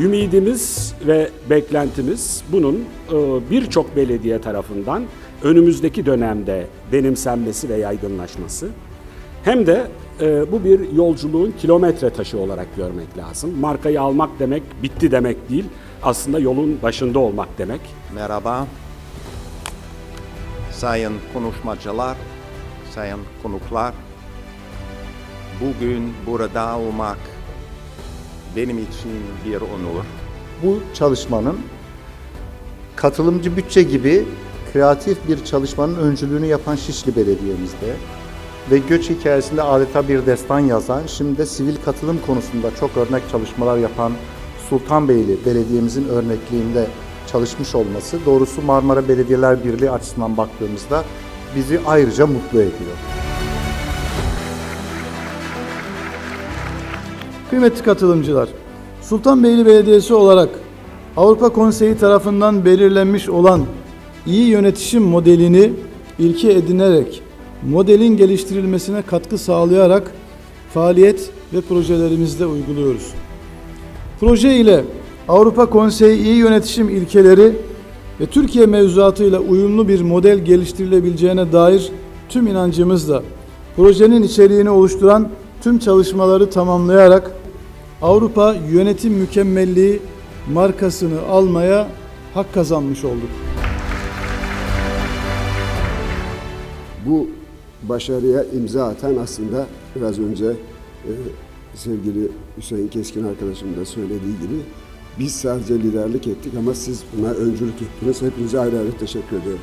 Ümidimiz ve beklentimiz bunun e, birçok belediye tarafından önümüzdeki dönemde benimsenmesi ve yaygınlaşması. Hem de e, bu bir yolculuğun kilometre taşı olarak görmek lazım. Markayı almak demek bitti demek değil. Aslında yolun başında olmak demek. Merhaba. Sayın konuşmacılar, sayın konuklar. Bugün burada olmak benim için bir onur. Bu çalışmanın katılımcı bütçe gibi kreatif bir çalışmanın öncülüğünü yapan Şişli Belediye'mizde ve göç hikayesinde adeta bir destan yazan, şimdi de sivil katılım konusunda çok örnek çalışmalar yapan Sultanbeyli Belediye'mizin örnekliğinde çalışmış olması doğrusu Marmara Belediyeler Birliği açısından baktığımızda bizi ayrıca mutlu ediyor. Kıymetli katılımcılar, Sultanbeyli Belediyesi olarak Avrupa Konseyi tarafından belirlenmiş olan iyi yönetişim modelini ilke edinerek modelin geliştirilmesine katkı sağlayarak faaliyet ve projelerimizde uyguluyoruz. Proje ile Avrupa Konseyi iyi yönetişim ilkeleri ve Türkiye mevzuatıyla uyumlu bir model geliştirilebileceğine dair tüm inancımızla projenin içeriğini oluşturan tüm çalışmaları tamamlayarak Avrupa Yönetim Mükemmelliği markasını almaya hak kazanmış olduk. bu başarıya imza atan aslında biraz önce e, sevgili Hüseyin Keskin arkadaşım da söylediği gibi biz sadece liderlik ettik ama siz buna öncülük ettiniz. Hepinize ayrı ayrı teşekkür ediyorum.